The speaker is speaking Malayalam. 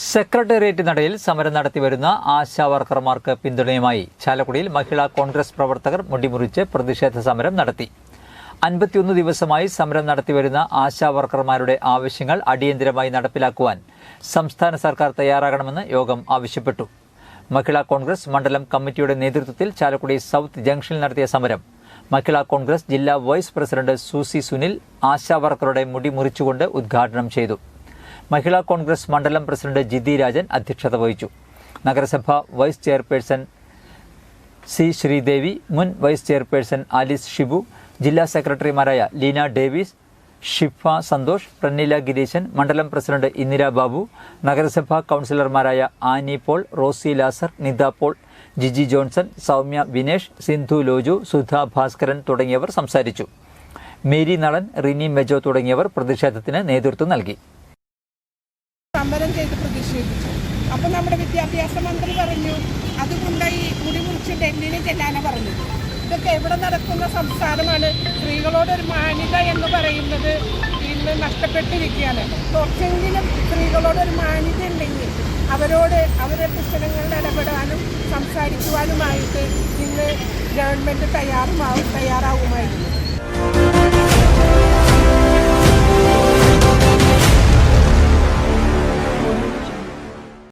സെക്രട്ടേറിയറ്റ് നടയിൽ സമരം നടത്തിവരുന്ന ആശാവർക്കർമാർക്ക് പിന്തുണയുമായി ചാലക്കുടിയിൽ മഹിളാ കോൺഗ്രസ് പ്രവർത്തകർ മുടിമുറിച്ച് പ്രതിഷേധ സമരം നടത്തി. അൻപത്തിയൊന്ന് ദിവസമായി സമരം നടത്തിവരുന്ന ആശാവർക്കർമാരുടെ ആവശ്യങ്ങൾ അടിയന്തരമായി നടപ്പിലാക്കുവാൻ സംസ്ഥാന സർക്കാർ തയ്യാറാകണമെന്ന് യോഗം ആവശ്യപ്പെട്ടു. മഹിളാ കോൺഗ്രസ് മണ്ഡലം കമ്മിറ്റിയുടെ നേതൃത്വത്തിൽ ചാലക്കുടി സൗത്ത് ജംഗ്ഷനിൽ നടത്തിയ സമരം. മഹിളാ കോൺഗ്രസ് ജില്ലാ വൈസ് പ്രസിഡന്റ് സൂസി സുനിൽ ആശാവർക്കറുടെ മുടി മുറിച്ചുകൊണ്ട് ഉദ്ഘാടനം ചെയ്തു. മഹിളാ കോൺഗ്രസ് മണ്ഡലം പ്രസിഡന്റ് ജിതി രാജൻ അധ്യക്ഷത വഹിച്ചു. നഗരസഭ വൈസ് ചെയർപേഴ്സൺ സി ശ്രീദേവി മുൻ വൈസ് ചെയർപേഴ്സൺ ആലിസ് ഷിബു ജില്ലാ സെക്രട്ടറിമാരായ ലീന ഡേവിസ് ഷിഫ സന്തോഷ് പ്രണീല ഗിരീശൻ മണ്ഡലം പ്രസിഡന്റ് ഇന്ദിരാബാബു നഗരസഭാ കൗൺസിലർമാരായ ആനി പോൾ റോസി ലാസർ നിത പോൾ ജിജി ജോൺസൺ സൗമ്യ വിനേഷ് സിന്ധു ലോജു സുധ ഭാസ്കരൻ തുടങ്ങിയവർ സംസാരിച്ചു. മേരി നളൻ റിനി മെജോ തുടങ്ങിയവർ പ്രതിഷേധത്തിന് നേതൃത്വം നൽകി. സമരം ചെയ്ത് പ്രതിഷേധിച്ചു. അപ്പോൾ നമ്മുടെ വിദ്യാഭ്യാസ മന്ത്രി പറഞ്ഞു അതുകൊണ്ട് ഈ മുടി മുറിച്ച് ഡൽഹിയിൽ ചെല്ലാനെ പറഞ്ഞു ഇതൊക്കെ എവിടെ നടക്കുന്ന സംസ്ഥാനമാണ് സ്ത്രീകളോടൊരു മാന്യത എന്ന് പറയുന്നത് ഇന്ന് നഷ്ടപ്പെട്ടിരിക്കുകയാണ്. കുറച്ചെങ്കിലും സ്ത്രീകളോടൊരു മാന്യത ഉണ്ടെങ്കിൽ അവരോട് അവരുടെ പ്രശ്നങ്ങളിൽ ഇടപെടാനും സംസാരിക്കുവാനുമായിട്ട് ഇന്ന് ഗവൺമെന്റ് തയ്യാറുമാവും തയ്യാറാവുമായിരുന്നു